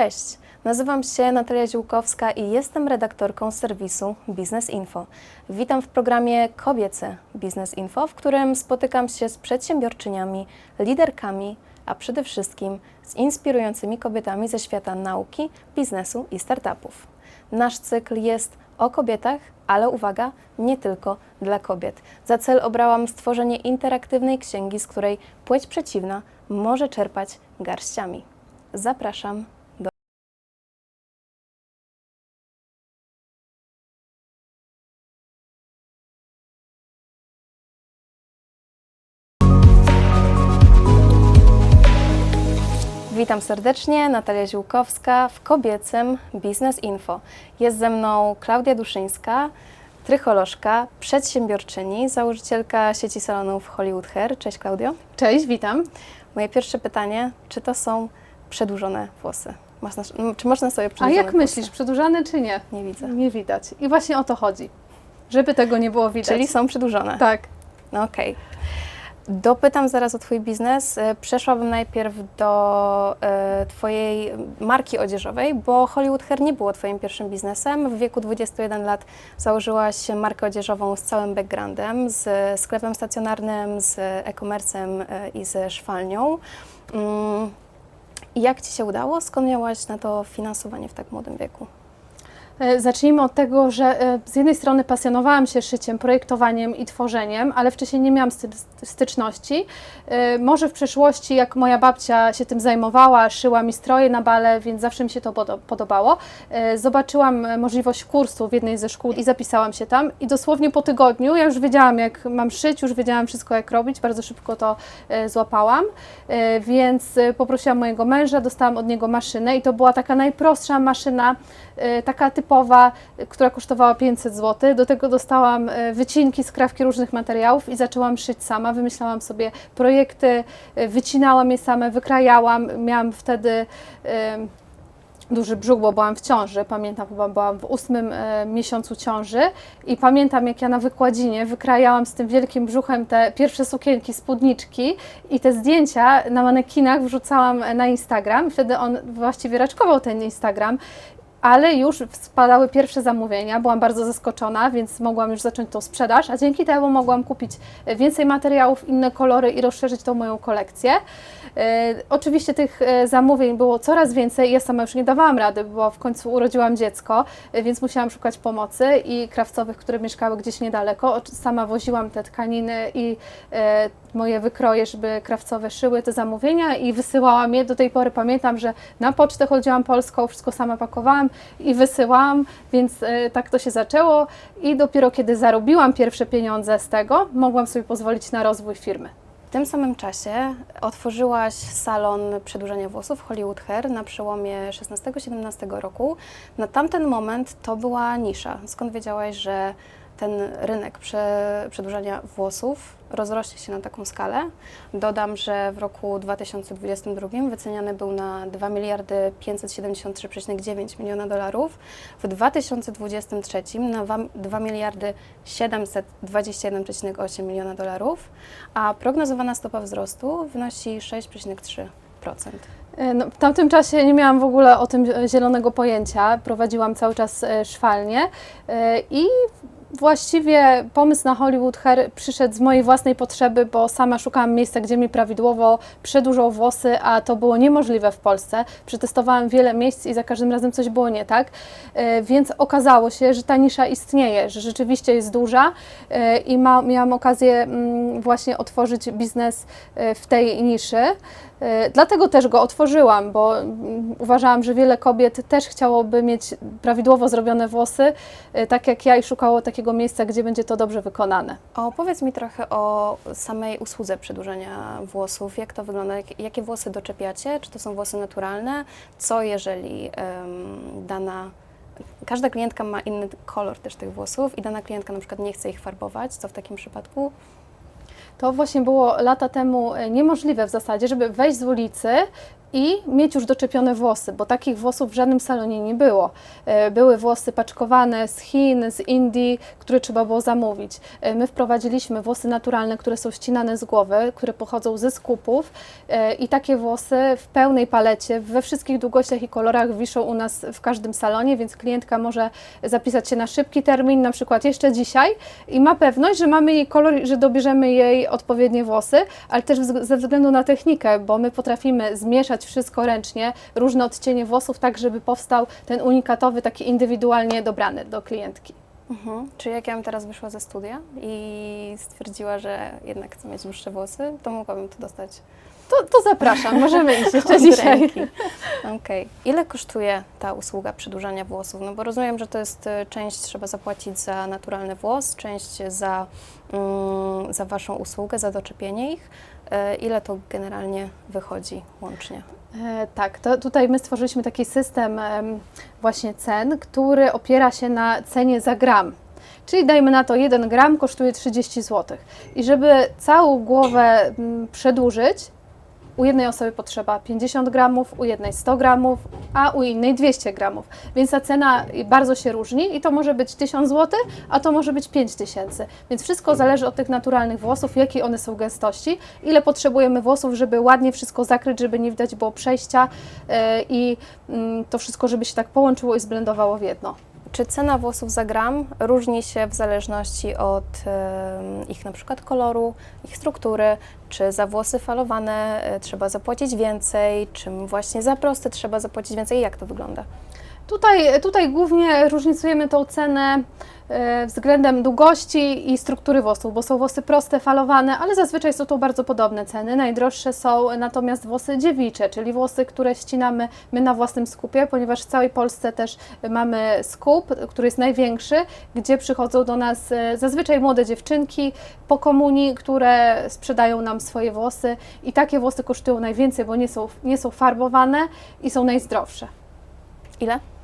Cześć, nazywam się Natalia Ziółkowska i jestem redaktorką serwisu Business Info. Witam w programie Kobiece Business Info, w którym spotykam się z przedsiębiorczyniami, liderkami, a przede wszystkim z inspirującymi kobietami ze świata nauki, biznesu i startupów. Nasz cykl jest o kobietach, ale uwaga, nie tylko dla kobiet. Za cel obrałam stworzenie interaktywnej księgi, z której płeć przeciwna może czerpać garściami. Zapraszam Witam serdecznie, Natalia Ziółkowska w kobiecym Business Info. Jest ze mną Klaudia Duszyńska, trycholożka, przedsiębiorczyni, założycielka sieci salonów Hollywood Hair. Cześć Klaudio. Cześć, witam. Moje pierwsze pytanie, czy to są przedłużone włosy? Można, czy można sobie A przedłużone jak włosy? myślisz, przedłużany czy nie? Nie widzę. Nie widać. I właśnie o to chodzi. Żeby tego nie było widać. Czyli są przedłużone. Tak. No okej. Dopytam zaraz o Twój biznes. E, Przeszłabym najpierw do e, Twojej marki odzieżowej, bo Hollywood Hair nie było Twoim pierwszym biznesem. W wieku 21 lat założyłaś markę odzieżową z całym backgroundem, z sklepem stacjonarnym, z e-commerce'em e, i ze szwalnią. Mm, Jak Ci się udało? Skąd miałaś na to finansowanie w tak młodym wieku? E, Zacznijmy od tego, że e, z jednej strony pasjonowałam się szyciem, projektowaniem i tworzeniem, ale wcześniej nie miałam sty- styczności. E, Może w przeszłości, jak moja babcia się tym zajmowała, szyła mi stroje na bale, więc zawsze mi się to podo- podobało. Zobaczyłam możliwość kursu w jednej ze szkół i zapisałam się tam. I dosłownie po tygodniu ja już wiedziałam, jak mam szyć, już wiedziałam wszystko, jak robić. Bardzo szybko to złapałam. Więc poprosiłam mojego męża, dostałam od niego maszynę i to była taka najprostsza maszyna, taka typowa, która kosztowała 500 zł. Do tego dostałam e, wycinki, skrawki różnych materiałów i zaczęłam szyć sama. Wymyślałam sobie projekty, e, wycinałam je same, wykrajałam. Miałam wtedy duży brzuch, bo byłam w ciąży. Pamiętam, chyba byłam w ósmym e, miesiącu ciąży i pamiętam, jak ja na wykładzinie wykrajałam z tym wielkim brzuchem te pierwsze sukienki, spódniczki i te zdjęcia na manekinach wrzucałam na Instagram. Wtedy on właściwie raczkował ten Instagram. Ale już spadały pierwsze zamówienia, byłam bardzo zaskoczona, więc mogłam już zacząć tą sprzedaż, a dzięki temu mogłam kupić e, więcej materiałów, inne kolory i rozszerzyć tą moją kolekcję. E, oczywiście tych e, zamówień było coraz więcej. Ja sama już nie dawałam rady, bo w końcu urodziłam dziecko, więc musiałam szukać pomocy i krawcowych, które mieszkały gdzieś niedaleko. Sama woziłam te tkaniny i moje wykroje, żeby krawcowe szyły te zamówienia i wysyłałam je. Do tej pory pamiętam, że na pocztę chodziłam polską, wszystko sama pakowałam i wysyłałam, więc e, tak to się zaczęło. I dopiero kiedy zarobiłam pierwsze pieniądze z tego, mogłam sobie pozwolić na rozwój firmy. W tym samym czasie otworzyłaś salon przedłużania włosów Hollywood Hair na przełomie 16-17 roku. Na tamten moment to była nisza. Skąd wiedziałaś, że ten rynek prze, przedłużania włosów rozrośnie się na taką skalę? Dodam, że w roku 2022 wyceniany był na 2 miliardy 573,9 miliona dolarów, w 2023 na wam- 2 miliardy 721,8 miliona dolarów, a prognozowana stopa wzrostu wynosi 6,3%. E, No, w tamtym czasie nie miałam w ogóle o tym zielonego pojęcia. Prowadziłam cały czas e, szwalnię e, i właściwie pomysł na Hollywood Hair przyszedł z mojej własnej potrzeby, bo sama szukałam miejsca, gdzie mi prawidłowo przedłużą włosy, a to było niemożliwe w Polsce. Przetestowałam wiele miejsc i za każdym razem coś było nie tak, E, więc okazało się, że ta nisza istnieje, że rzeczywiście jest duża e, i ma, miałam okazję mm, właśnie otworzyć biznes e, w tej niszy. E, Dlatego też go otworzyłam, bo mm, uważałam, że wiele kobiet też chciałoby mieć prawidłowo zrobione włosy, e, tak jak ja, i szukało takiego miejsca, gdzie będzie to dobrze wykonane. Opowiedz mi trochę o samej usłudze przedłużania włosów. Jak to wygląda? Jak, jakie włosy doczepiacie? Czy to są włosy naturalne? Co jeżeli em, dana... Każda klientka ma inny kolor też tych włosów i dana klientka na przykład nie chce ich farbować. Co w takim przypadku? To właśnie było lata temu e, niemożliwe w zasadzie, żeby wejść z ulicy, i mieć już doczepione włosy, bo takich włosów w żadnym salonie nie było. E, Były włosy paczkowane z Chin, z Indii, które trzeba było zamówić. E, My wprowadziliśmy włosy naturalne, które są ścinane z głowy, które pochodzą ze skupów e, i takie włosy w pełnej palecie, we wszystkich długościach i kolorach wiszą u nas w każdym salonie, więc klientka może zapisać się na szybki termin, na przykład jeszcze dzisiaj i ma pewność, że mamy jej kolor, że dobierzemy jej odpowiednie włosy, ale też ze względu na technikę, bo my potrafimy zmieszać wszystko ręcznie, różne odcienie włosów, tak żeby powstał ten unikatowy, taki indywidualnie dobrany do klientki. Mhm. Czyli jak ja bym teraz wyszła ze studia i stwierdziła, że jednak chcę mieć dłuższe włosy, to mogłabym to dostać To, to zapraszam, możemy iść jeszcze dzisiaj. Okej. Ile kosztuje ta usługa przedłużania włosów? No bo rozumiem, że to jest e, część trzeba zapłacić za naturalny włos, część za, mm, za Waszą usługę, za doczepienie ich. E, Ile to generalnie wychodzi łącznie? E, Tak, to tutaj my stworzyliśmy taki system em, właśnie cen, który opiera się na cenie za gram. Czyli dajmy na to 1 gram kosztuje 30 zł. I żeby całą głowę mm, przedłużyć, u jednej osoby potrzeba 50 gramów, u jednej 100 gramów, a u innej 200 gramów. Więc ta cena bardzo się różni i to może być 1000 zł, a to może być 5000. Więc wszystko zależy od tych naturalnych włosów, jakiej one są gęstości, ile potrzebujemy włosów, żeby ładnie wszystko zakryć, żeby nie widać było przejścia e, i mm, to wszystko, żeby się tak połączyło i zblendowało w jedno. Czy cena włosów za gram różni się w zależności od ich na przykład koloru, ich struktury? Czy za włosy falowane e, trzeba zapłacić więcej, czy właśnie za proste trzeba zapłacić więcej? Jak to wygląda? Tutaj, tutaj głównie różnicujemy tą cenę e, względem długości i struktury włosów, bo są włosy proste, falowane, ale zazwyczaj są to bardzo podobne ceny. Najdroższe są natomiast włosy dziewicze, czyli włosy, które ścinamy my na własnym skupie, ponieważ w całej Polsce też mamy skup, który jest największy, gdzie przychodzą do nas e, zazwyczaj młode dziewczynki po komunii, które sprzedają nam swoje włosy i takie włosy kosztują najwięcej, bo nie są, nie są farbowane i są najzdrowsze. Ile?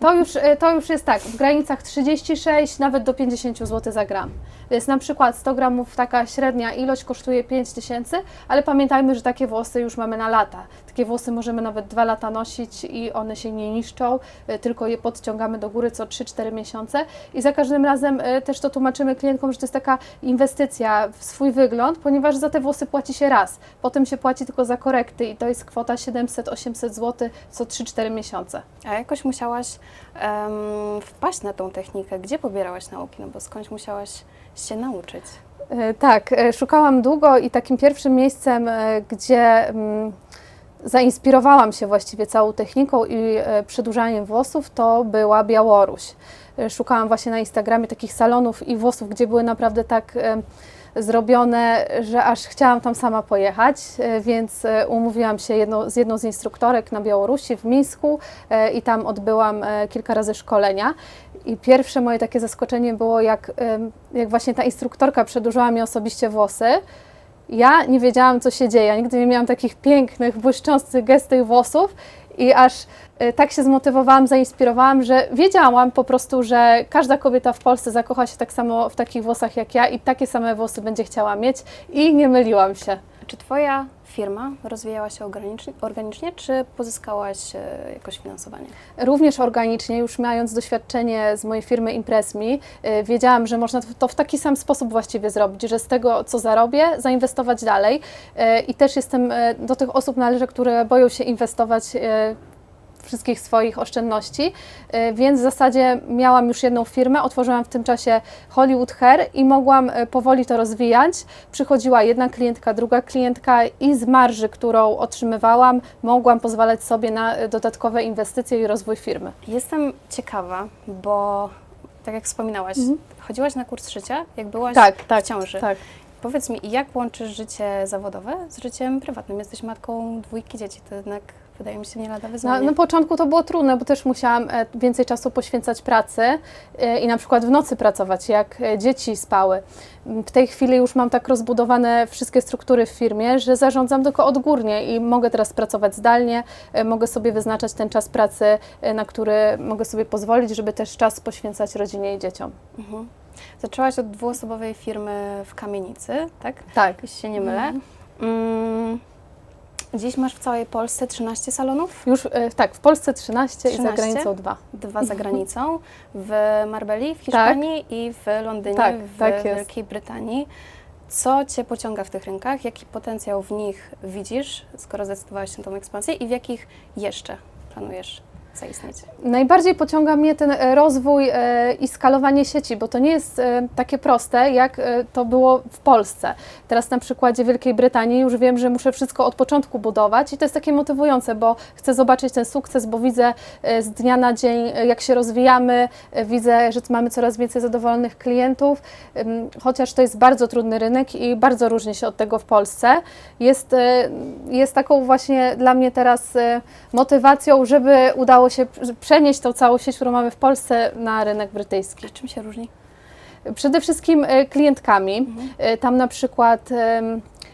To już, e, to już jest tak, w granicach 36 nawet do 50 zł za gram. Więc na przykład 100 gramów taka średnia ilość kosztuje 5 tysięcy, ale pamiętajmy, że takie włosy już mamy na lata. Takie włosy możemy nawet 2 lata nosić i one się nie niszczą, e, tylko je podciągamy do góry co 3-4 miesiące. I za każdym razem e, też to tłumaczymy klientkom, że to jest taka inwestycja w swój wygląd, ponieważ za te włosy płaci się raz. Potem się płaci tylko za korekty i to jest kwota 700-800 zł co 3-4 miesiące. A jakoś musiałaś wpaść na tą technikę. Gdzie pobierałaś nauki? No bo skądś musiałaś się nauczyć. E, Tak, e, szukałam długo i takim pierwszym miejscem, e, gdzie mm, zainspirowałam się właściwie całą techniką i przedłużaniem włosów, to była Białoruś. Szukałam właśnie na Instagramie takich salonów i włosów, gdzie były naprawdę tak zrobione, że aż chciałam tam sama pojechać, e, więc e, umówiłam się z jedną z instruktorek na Białorusi w Mińsku e, i tam odbyłam kilka razy szkolenia. I pierwsze moje takie zaskoczenie było, jak, jak właśnie ta instruktorka przedłużyła mi osobiście włosy. Ja nie wiedziałam, co się dzieje. Ja nigdy nie miałam takich pięknych, błyszczących, gęstych włosów i aż e, tak się zmotywowałam, zainspirowałam, że wiedziałam po prostu, że każda kobieta w Polsce zakocha się tak samo w takich włosach jak ja i takie same włosy będzie chciała mieć i nie myliłam się. Czy Twoja firma rozwijała się organicznie, czy pozyskałaś e, jakoś finansowanie? Również organicznie, już mając doświadczenie z mojej firmy ImpressMe, y, wiedziałam, że można to w taki sam sposób właściwie zrobić, że z tego, co zarobię, zainwestować dalej. Y, I też jestem do tych osób należę, które boją się inwestować wszystkich swoich oszczędności, y, więc w zasadzie miałam już jedną firmę, otworzyłam w tym czasie Hollywood Hair i mogłam y, powoli to rozwijać. Przychodziła jedna klientka, druga klientka i z marży, którą otrzymywałam, mogłam pozwalać sobie na y, dodatkowe inwestycje i rozwój firmy. Jestem ciekawa, bo tak jak wspominałaś, chodziłaś na kurs szycia, jak byłaś Tak, tak, w ciąży. tak. Powiedz mi, jak łączysz życie zawodowe z życiem prywatnym? Jesteś matką dwójki dzieci, to jednak wydaje mi się nie lada Na, wyzwanie. na początku to było trudne, bo też musiałam e, więcej czasu poświęcać pracy e, i na przykład w nocy pracować, jak e, dzieci spały. W tej chwili już mam tak rozbudowane wszystkie struktury w firmie, że zarządzam tylko odgórnie i mogę teraz pracować zdalnie, mogę sobie wyznaczać ten czas pracy, na który mogę sobie pozwolić, żeby też czas poświęcać rodzinie i dzieciom. Mhm. Zaczęłaś od dwuosobowej firmy w kamienicy, tak? Tak. Jeśli się nie mylę. Mm, Dziś masz w całej Polsce 13 salonów, Już e, tak, w Polsce 13, i 13? za granicą 2. dwa za granicą, w Marbelli w Hiszpanii i w Londynie Tak, w tak. Wielkiej Brytanii. Co Cię pociąga w tych rynkach? Jaki potencjał w nich widzisz, skoro zdecydowałaś się na tą ekspansję i w jakich jeszcze planujesz zaistnieć? Najbardziej pociąga mnie ten e, rozwój e, i skalowanie sieci, bo to nie jest e, takie proste, jak to było w Polsce. Teraz na przykładzie Wielkiej Brytanii już wiem, że muszę wszystko od początku budować i to jest takie motywujące, bo chcę zobaczyć ten sukces, bo widzę z dnia na dzień, jak się rozwijamy, widzę, że mamy coraz więcej zadowolonych klientów, chociaż to jest bardzo trudny rynek i bardzo różni się od tego w Polsce. Jest, jest taką właśnie dla mnie teraz motywacją, żeby udało się p- przenieść tą całą sieć, którą mamy w Polsce, na rynek brytyjski. A czym się różni? Przede wszystkim e, klientkami. E, Tam na przykład,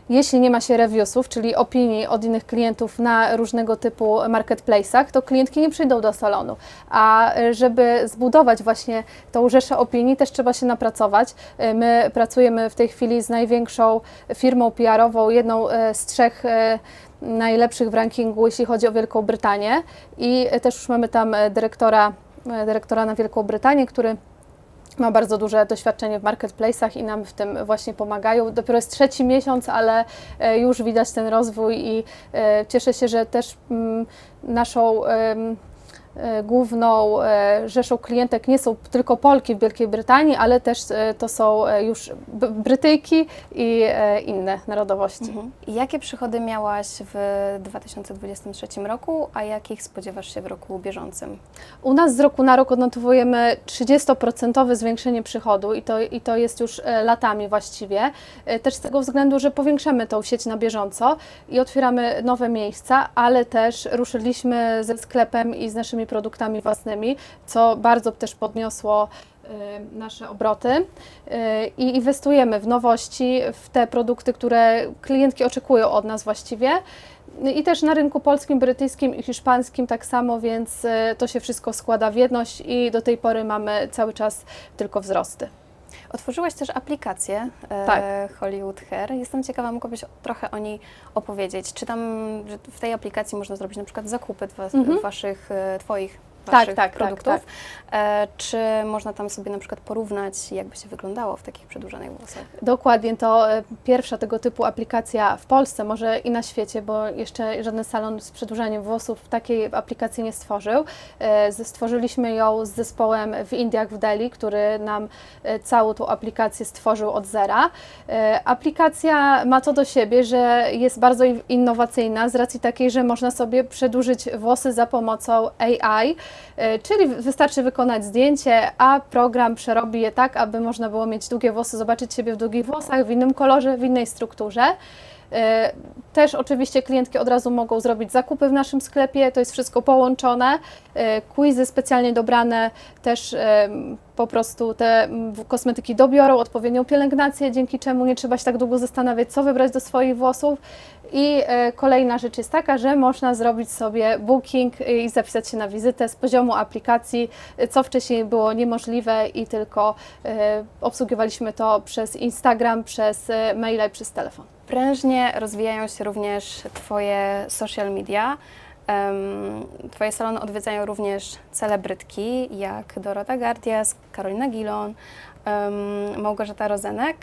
jeśli nie ma się reviewsów, czyli opinii od innych klientów na różnego typu marketplace'ach, to klientki nie przyjdą do salonu. A e, żeby zbudować właśnie tą rzeszę opinii, też trzeba się napracować. My pracujemy w tej chwili z największą firmą PR-ową, jedną z trzech najlepszych w rankingu, jeśli chodzi o Wielką Brytanię. I też już mamy tam e, dyrektora, e, dyrektora na Wielką Brytanię, który ma bardzo duże doświadczenie w marketplace'ach i nam w tym właśnie pomagają. Dopiero jest trzeci miesiąc, ale e, już widać ten rozwój i cieszę się, że też mm, naszą główną e, rzeszą klientek nie są tylko Polki w Wielkiej Brytanii, ale też e, to są e, już Brytyjki i e, inne narodowości. I Jakie przychody miałaś w 2023 roku, a jakich spodziewasz się w roku bieżącym? U nas z roku na rok odnotowujemy 30% zwiększenie przychodu i to, i to jest już e, latami właściwie. E, Też z tego względu, że powiększamy tą sieć na bieżąco i otwieramy nowe miejsca, ale też ruszyliśmy ze sklepem i z naszymi produktami własnymi, co bardzo też podniosło e, nasze obroty E, i inwestujemy w nowości, w te produkty, które klientki oczekują od nas właściwie. I też na rynku polskim, brytyjskim i hiszpańskim tak samo, więc e, to się wszystko składa w jedność i do tej pory mamy cały czas tylko wzrosty. Otworzyłaś też aplikację e, Tak. Hollywood Hair. Jestem ciekawa, mogłabyś trochę o niej opowiedzieć. Czy tam w tej aplikacji można zrobić na przykład zakupy Mhm. waszych, e, Twoich waszych tak, tak, produktów? tak. E, czy można tam sobie na przykład porównać, jakby się wyglądało w takich przedłużanych włosach? Dokładnie, to e, pierwsza tego typu aplikacja w Polsce, może i na świecie, bo jeszcze żaden salon z przedłużaniem włosów takiej aplikacji nie stworzył. E, Stworzyliśmy ją z zespołem w Indiach, w Delhi, który nam e, całą tą aplikację stworzył od zera. E, Aplikacja ma to do siebie, że jest bardzo in- innowacyjna z racji takiej, że można sobie przedłużyć włosy za pomocą AI, czyli wystarczy wykonać zdjęcie, a program przerobi je tak, aby można było mieć długie włosy, zobaczyć siebie w długich włosach, w innym kolorze, w innej strukturze. E, Też oczywiście klientki od razu mogą zrobić zakupy w naszym sklepie, to jest wszystko połączone. E, Quizy specjalnie dobrane też po prostu te kosmetyki dobiorą odpowiednią pielęgnację, dzięki czemu nie trzeba się tak długo zastanawiać, co wybrać do swoich włosów. I e, kolejna rzecz jest taka, że można zrobić sobie booking i zapisać się na wizytę z poziomu aplikacji, co wcześniej było niemożliwe i tylko e, obsługiwaliśmy to przez Instagram, przez e, maila i przez telefon. Prężnie rozwijają się również Twoje social media. Twoje salony odwiedzają również celebrytki jak Dorota Gardias, Karolina Gilon, Małgorzata Rozenek.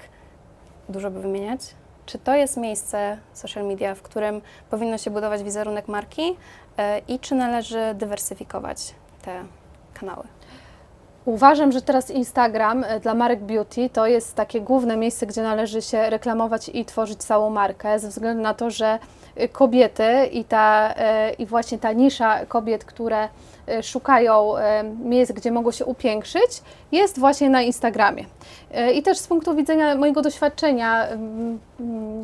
Dużo by wymieniać. Czy to jest miejsce social media, w którym powinno się budować wizerunek marki e, i czy należy dywersyfikować te kanały? Uważam, że teraz Instagram e, dla marek beauty to jest takie główne miejsce, gdzie należy się reklamować i tworzyć całą markę, ze względu na to, że e, kobiety i, ta, i właśnie ta nisza kobiet, które szukają e, miejsc, gdzie mogą się upiększyć, jest właśnie na Instagramie. E, I też z punktu widzenia mojego doświadczenia, mm,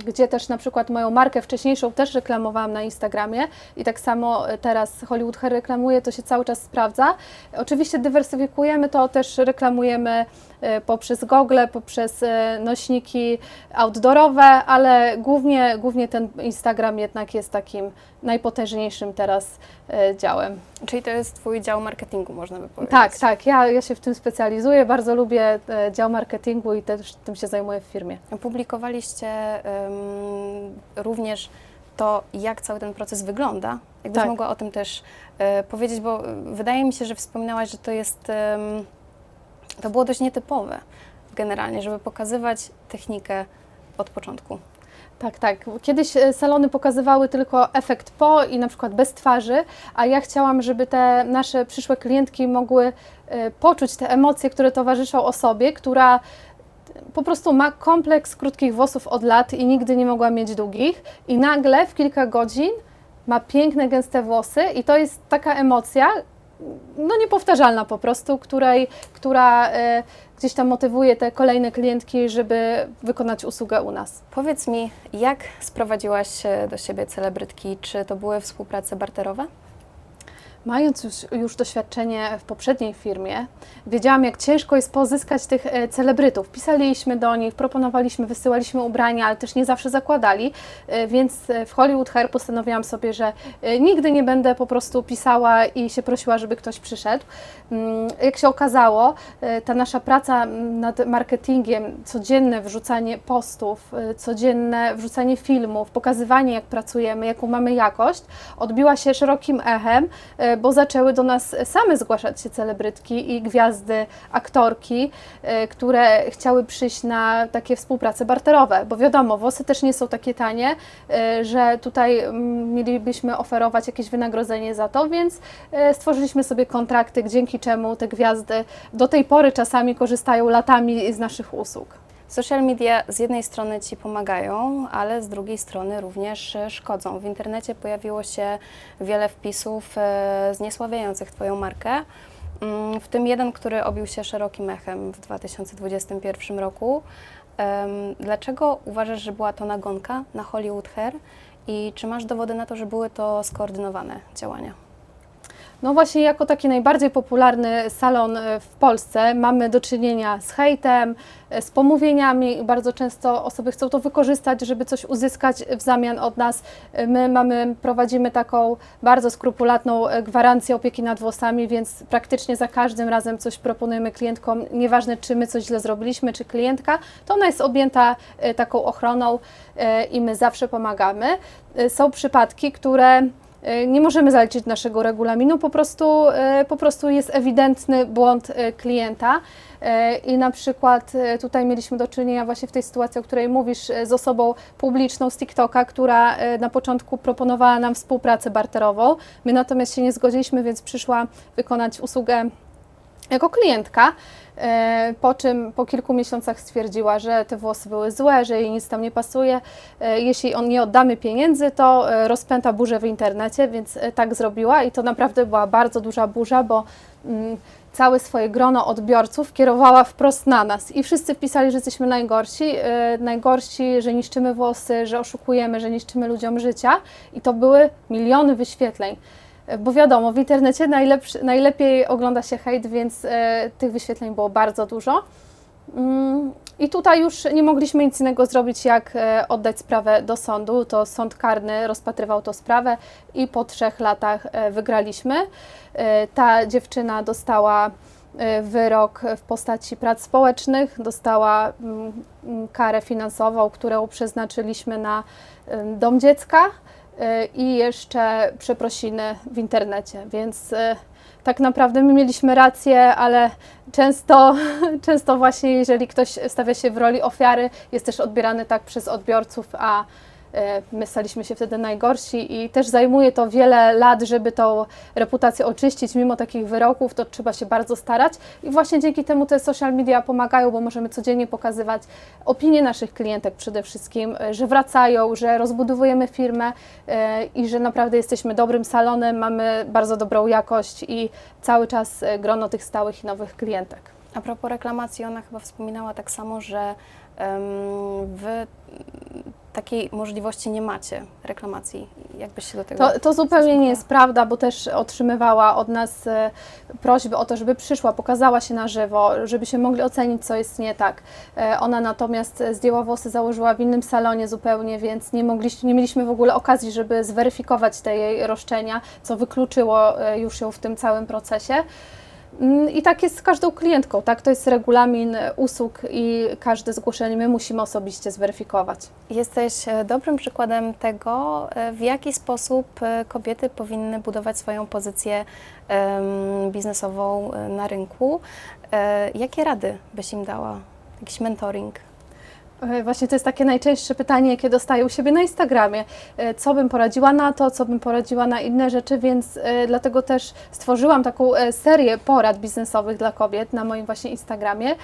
gdzie też na przykład moją markę wcześniejszą też reklamowałam na Instagramie i tak samo e, teraz Hollywood Hair reklamuje, to się cały czas sprawdza. Oczywiście dywersyfikujemy to, też reklamujemy e, poprzez gogle, poprzez e, nośniki outdoorowe, ale głównie, głównie ten Instagram jednak jest takim najpotężniejszym teraz e, działem. Czyli to jest Twój dział marketingu, można by powiedzieć. Tak, tak, ja, ja się w tym specjalizuję, bardzo lubię e, dział marketingu i też tym się zajmuję w firmie. Publikowaliście również to, jak cały ten proces wygląda. Jakbyś Tak. mogła o tym też e, powiedzieć, bo wydaje mi się, że wspominałaś, że to jest, to było dość nietypowe generalnie, żeby pokazywać technikę od początku. Tak, tak. Kiedyś e, salony pokazywały tylko efekt po i na przykład bez twarzy, a ja chciałam, żeby te nasze przyszłe klientki mogły e, poczuć te emocje, które towarzyszą osobie, która po prostu ma kompleks krótkich włosów od lat i nigdy nie mogła mieć długich i nagle w kilka godzin ma piękne, gęste włosy i to jest taka emocja, no niepowtarzalna po prostu, której, która e, gdzieś tam motywuje te kolejne klientki, żeby wykonać usługę u nas. Powiedz mi, jak sprowadziłaś e, do siebie celebrytki? Czy to były współprace barterowe? Mając już, już doświadczenie w poprzedniej firmie, wiedziałam, jak ciężko jest pozyskać tych e, celebrytów. Pisaliśmy do nich, proponowaliśmy, wysyłaliśmy ubrania, ale też nie zawsze zakładali, e, więc e, w Hollywood Hair postanowiłam sobie, że nigdy nie będę po prostu pisała i się prosiła, żeby ktoś przyszedł. Mm, Jak się okazało, ta nasza praca mm, nad marketingiem, codzienne wrzucanie postów, codzienne wrzucanie filmów, pokazywanie, jak pracujemy, jaką mamy jakość, odbiła się szerokim echem, bo zaczęły do nas same zgłaszać się celebrytki i gwiazdy, aktorki, e, które chciały przyjść na takie współprace barterowe, bo wiadomo, włosy też nie są takie tanie, e, że tutaj mm, mielibyśmy oferować jakieś wynagrodzenie za to, więc e, stworzyliśmy sobie kontrakty, dzięki czemu te gwiazdy do tej pory czasami korzystają latami z naszych usług. Social media z jednej strony Ci pomagają, ale z drugiej strony również e, szkodzą. W internecie pojawiło się wiele wpisów e, zniesławiających Twoją markę, Mm, w tym jeden, który obił się szerokim echem w 2021 roku. Dlaczego uważasz, że była to nagonka na Hollywood Hair i czy masz dowody na to, że były to skoordynowane działania? No właśnie, jako taki najbardziej popularny salon e, w Polsce mamy do czynienia z hejtem, e, z pomówieniami i bardzo często osoby chcą to wykorzystać, żeby coś uzyskać w zamian od nas. E, My mamy, prowadzimy taką bardzo skrupulatną gwarancję opieki nad włosami, więc praktycznie za każdym razem coś proponujemy klientkom, nieważne czy my coś źle zrobiliśmy, czy klientka, to ona jest objęta taką ochroną i my zawsze pomagamy. Są przypadki, które nie możemy zaliczyć naszego regulaminu, po prostu, e, po prostu jest ewidentny błąd e, klienta. E, I na przykład e, tutaj mieliśmy do czynienia właśnie w tej sytuacji, o której mówisz, e, z osobą publiczną z TikToka, która e, na początku proponowała nam współpracę barterową. My natomiast się nie zgodziliśmy, więc przyszła wykonać usługę jako klientka, e, po czym po kilku miesiącach stwierdziła, że te włosy były złe, że jej nic tam nie pasuje. E, Jeśli on nie oddamy pieniędzy, to e, rozpęta burzę w internecie, więc tak zrobiła i to naprawdę była bardzo duża burza, bo mm, całe swoje grono odbiorców kierowała wprost na nas i wszyscy pisali, że jesteśmy najgorsi, najgorsi, że niszczymy włosy, że oszukujemy, że niszczymy ludziom życia i to były miliony wyświetleń. Bo wiadomo, w internecie najlepiej ogląda się hejt, więc e, tych wyświetleń było bardzo dużo. Mm, I tutaj już nie mogliśmy nic innego zrobić, jak e, oddać sprawę do sądu. To sąd karny rozpatrywał tą sprawę i po trzech latach e, wygraliśmy. Ta dziewczyna dostała wyrok w postaci prac społecznych, dostała mm, mm, karę finansową, którą przeznaczyliśmy na dom dziecka i jeszcze przeprosiny w internecie, więc e, tak naprawdę my mieliśmy rację, ale często, często właśnie jeżeli ktoś stawia się w roli ofiary, jest też odbierany tak przez odbiorców, a my staliśmy się wtedy najgorsi i też zajmuje to wiele lat, żeby tą reputację oczyścić, mimo takich wyroków, to trzeba się bardzo starać i właśnie dzięki temu te social media pomagają, bo możemy codziennie pokazywać opinie naszych klientek przede wszystkim, e, że wracają, że rozbudowujemy firmę e, i że naprawdę jesteśmy dobrym salonem, mamy bardzo dobrą jakość i cały czas e, grono tych stałych i nowych klientek. A propos reklamacji, ona chyba wspominała tak samo, że em, wy takiej możliwości nie macie reklamacji. Jakbyś się do tego... To, to zupełnie nie jest prawda, bo też otrzymywała od nas e, prośby o to, żeby przyszła, pokazała się na żywo, żebyśmy mogli ocenić, co jest nie tak. E, Ona natomiast zdjęła włosy, założyła w innym salonie zupełnie, więc nie, mogliśmy, nie mieliśmy w ogóle okazji, żeby zweryfikować te jej roszczenia, co wykluczyło e, już ją w tym całym procesie. Mm, I tak jest z każdą klientką, tak? To jest regulamin usług i każde zgłoszenie my musimy osobiście zweryfikować. Jesteś e, dobrym przykładem tego, e, w jaki sposób e, kobiety powinny budować swoją pozycję biznesową na rynku. Jakie rady byś im dała? Jakiś mentoring? E, Właśnie to jest takie najczęstsze pytanie, jakie dostaję u siebie na Instagramie. E, Co bym poradziła na to, co bym poradziła na inne rzeczy, więc e, dlatego też stworzyłam taką serię porad biznesowych dla kobiet na moim właśnie Instagramie,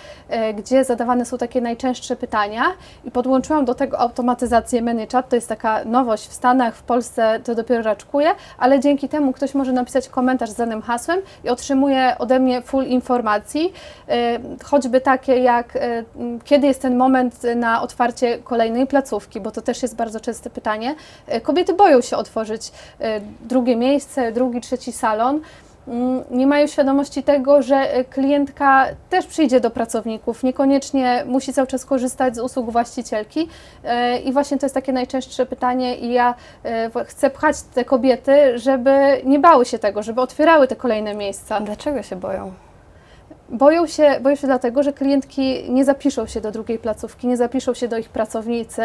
gdzie zadawane są takie najczęstsze pytania i podłączyłam do tego automatyzację ManyChat. To jest taka nowość w Stanach, w Polsce to dopiero raczkuje, ale dzięki temu ktoś może napisać komentarz z danym hasłem i otrzymuje ode mnie full informacji, choćby takie jak kiedy jest ten moment na otwarcie kolejnej placówki, bo to też jest bardzo częste pytanie. E, Kobiety boją się otworzyć e, drugie miejsce, drugi, trzeci salon. Mm, Nie mają świadomości tego, że e, klientka też przyjdzie do pracowników, niekoniecznie musi cały czas korzystać z usług właścicielki. I właśnie to jest takie najczęstsze pytanie, i ja chcę pchać te kobiety, żeby nie bały się tego, żeby otwierały te kolejne miejsca. Dlaczego się boją? Boją się, boją się dlatego, że klientki nie zapiszą się do drugiej placówki, nie zapiszą się do ich pracownicy.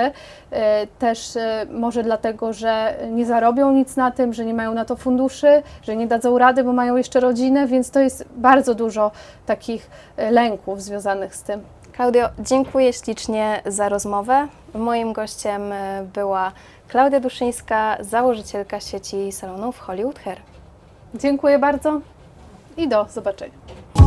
E, Też e, może dlatego, że nie zarobią nic na tym, że nie mają na to funduszy, że nie dadzą rady, bo mają jeszcze rodzinę, więc to jest bardzo dużo takich e, lęków związanych z tym. Klaudio, dziękuję ślicznie za rozmowę. Moim gościem była Klaudia Duszyńska, założycielka sieci salonów Hollywood Hair. Dziękuję bardzo i do zobaczenia.